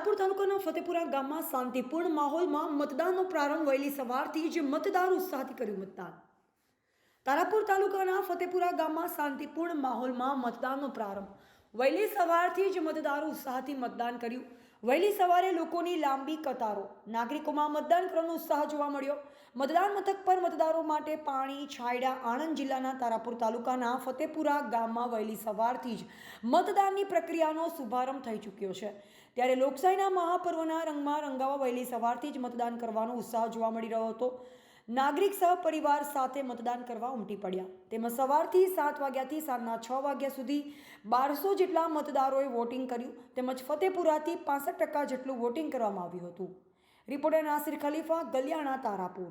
તારાપુર તાલુકાના ફતેપુરા ગામમાં શાંતિપૂર્ણ માહોલમાં મતદાનનો પ્રારંભ વહેલી સવારથી જ મતદાર ઉત્સાહથી કર્યું મતદાન. તારાપુર તાલુકાના ફતેપુરા ગામમાં શાંતિપૂર્ણ માહોલમાં મતદાનનો પ્રારંભ વહેલી સવારથી જ મતદારો ઉત્સાહથી મતદાન કર્યું. વહેલી સવારે લોકોની લાંબી કતારો. નાગરિકોમાં મતદાન કરવાનો ઉત્સાહ જોવા મળ્યો. મતદાન મથક પર મતદારો માટે પાણી, છાયડા, આણંદ જિલ્લાના તારાપુર તાલુકાના ફતેપુરા ગામમાં વહેલી સવારથી જ મતદાનની પ્રક્રિયાનો શુભારંભ થઈ ચૂક્યો છે. ત્યારે લોકશાહીના મહાપર્વના રંગમાં રંગાવા વહેલી સવારથી જ મતદાન કરવાનો ઉત્સાહ જોવા મળી રહ્યો હતો. નાગરિક સહપરિવાર સાથે મતદાન કરવા ઉમટી પડ્યા. તેમાં સવારથી સાત વાગ્યાથી સાંજના છ વાગ્યા સુધી બારસો જેટલા મતદારોએ વોટિંગ કર્યું. તેમજ ફતેપુરાથી પાસઠ ટકા જેટલું વોટિંગ કરવામાં આવ્યું હતું. રિપોર્ટર નાસિર ખલીફા, ગલિયાણા, તારાપુર.